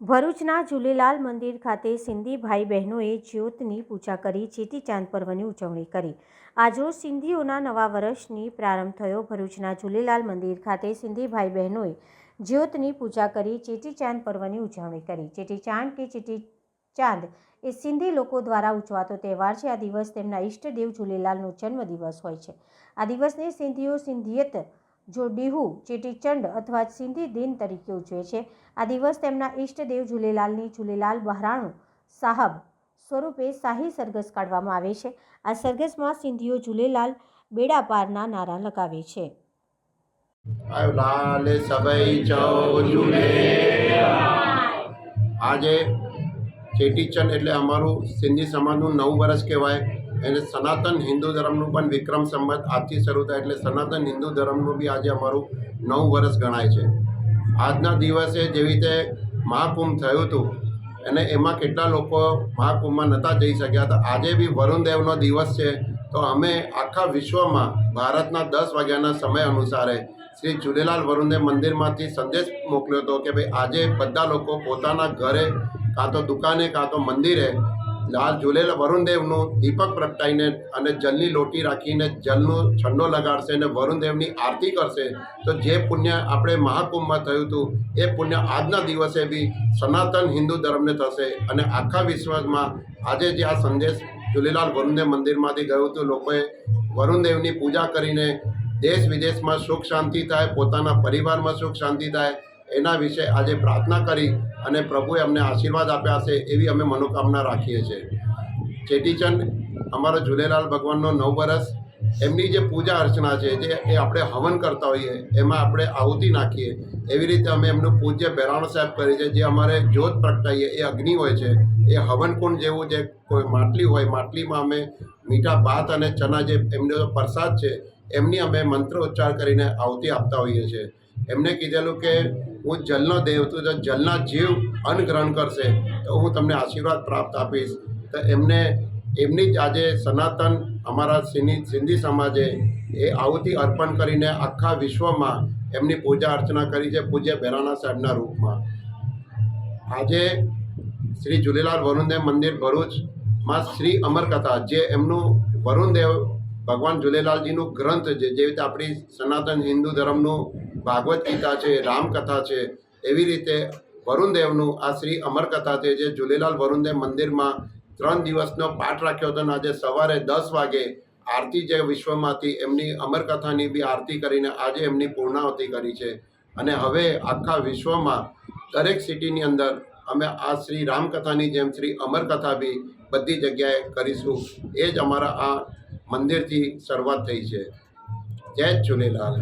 ભરૂચના ઝૂલેલાલ મંદિર ખાતે સિંધી ભાઈ બહેનોએ જ્યોતની પૂજા કરી ચેતીચાંદ પર્વની ઉજવણી કરી. આજરોજ સિંધીઓના નવા વર્ષની પ્રારંભ થયો. ભરૂચના ઝૂલેલાલ મંદિર ખાતે સિંધી ભાઈ બહેનોએ જ્યોતની પૂજા કરી ચેતીચાંદ પર્વની ઉજવણી કરી. ચેટીચાંદ કે ચેટી ચાંદ એ સિંધી લોકો દ્વારા ઉજવાતો તહેવાર છે. આ દિવસ તેમના ઈષ્ટદેવ ઝૂલેલાલનો જન્મદિવસ હોય છે. આ દિવસને સિંધીઓ સિંધિયત જો બિહુ ચેટીચંડ અથવા સિંધી દિન તરીકે ઉજવે છે, આ દિવસ તેમના ઈષ્ટદેવ ઝૂલેલાલની ઝૂલેલાલ બહારાણું સાહબ સ્વરૂપે શાહી સરઘસ કાઢવામાં આવે છે. આ સરઘસમાં સિંધીઓ ઝૂલેલાલ બેડા પારના નારા લગાવે છે. લાલ સભઈ ચૌ આજે ચેટીચંડ એટલે અમારું સિંધી સમાજનું નવું વર્ષ કહેવાય. એને સનાતન હિન્દુ ધર્મનું પણ વિક્રમ સંવત આજથી શરૂ થાય એટલે સનાતન હિન્દુ ધર્મનું બી આજે અમારું નવ વર્ષ ગણાય છે. આજના દિવસે જેવી રીતે મહાકુંભ થયું હતું અને એમાં કેટલા લોકો મહાકુંભમાં નહોતા જઈ શક્યા હતા. આજે બી વરુણ દેવનો દિવસ છે, તો અમે આખા વિશ્વમાં ભારતના દસ વાગ્યાના સમય અનુસારે શ્રી ઝૂલેલાલ વરુણદેવ મંદિરમાંથી સંદેશ મોકલ્યો હતો કે ભાઈ આજે બધા લોકો પોતાના ઘરે, કાં તો દુકાને, કાં તો મંદિરે લાલ ઝૂલેલ વરુણદેવનું દીપક પ્રગટાઈને અને જલની લોટી રાખીને જલનો છંડો લગાડશે અને વરુણદેવની આરતી કરશે, તો જે પુણ્ય આપણે મહાકુંભમાં થયું હતું, એ પુણ્ય આજના દિવસે બી સનાતન હિન્દુ ધર્મને થશે. અને આખા વિશ્વમાં આજે જે આ સંદેશ ઝૂલેલાલ વરુણદેવ મંદિરમાંથી ગયું હતું, લોકોએ વરુણદેવની પૂજા કરીને દેશ વિદેશમાં સુખ શાંતિ થાય, પોતાના પરિવારમાં સુખ શાંતિ થાય એના વિશે આજે પ્રાર્થના કરી અને પ્રભુએ અમને આશીર્વાદ આપ્યા છે એવી અમે મનોકામના રાખીએ છીએ. ચેટીચંદ અમારા ઝૂલેલાલ ભગવાનનો નવ વર્ષ એમની જે પૂજા અર્ચના છે, જે એ આપણે હવન કરતા હોઈએ, એમાં આપણે આહુતિ નાખીએ, એવી રીતે અમે એમનું પૂજ્ય બેરાણ સાહેબ કરીએ છીએ જે અમારે જ્યોત પ્રગટાઈએ, એ અગ્નિ હોય છે, એ હવન કુંડ જેવું જે કોઈ માટલી હોય, માટલીમાં અમે મીઠા ભાત અને ચના જે એમનો પ્રસાદ છે એમની અમે મંત્ર ઉચ્ચાર કરીને આહુતિ આપતા હોઈએ છીએ. એમને કીધેલું કે, હું જલનો દેવ છું જલના જીવ અન્ન ગ્રહણ કરશે, તો હું તમને આશીર્વાદ પ્રાપ્ત આપીશ. તો એમને, એમની જ આજે સનાતન અમારા સિંધી સમાજે એ આહુતિ અર્પણ કરીને આખા વિશ્વમાં એમની પૂજા અર્ચના કરી છે, પૂજ્ય બેરાના સાહેબના રૂપમાં. આજે શ્રી ઝૂલેલાલ વરુણદેવ મંદિર ભરૂચમાં શ્રી અમરકથા, જે એમનું વરુણદેવ ભગવાન ઝૂલેલાલજીનું ગ્રંથ છે, જેવી રીતે આપણી સનાતન હિન્દુ ધર્મનું ભાગવત ગીતા છે, રામકથા છે, એવી રીતે વરુણદેવનું આ શ્રી અમરકથા છે, જે ઝૂલેલાલ વરુણદેવ મંદિરમાં ત્રણ દિવસનો પાઠ રાખ્યો હતો અને આજે સવારે દસ વાગે આરતી જે વિશ્વમાંથી એમની અમરકથાની બી આરતી કરીને આજે એમની પૂર્ણાવતી કરી છે. અને હવે આખા વિશ્વમાં દરેક સિટીની અંદર અમે આ શ્રી રામકથાની જેમ શ્રી અમરકથા બી બધી જગ્યાએ કરીશું. એ જ અમારા આ મંદિરથી શરૂઆત થઈ છે. જય ઝૂલેલાલ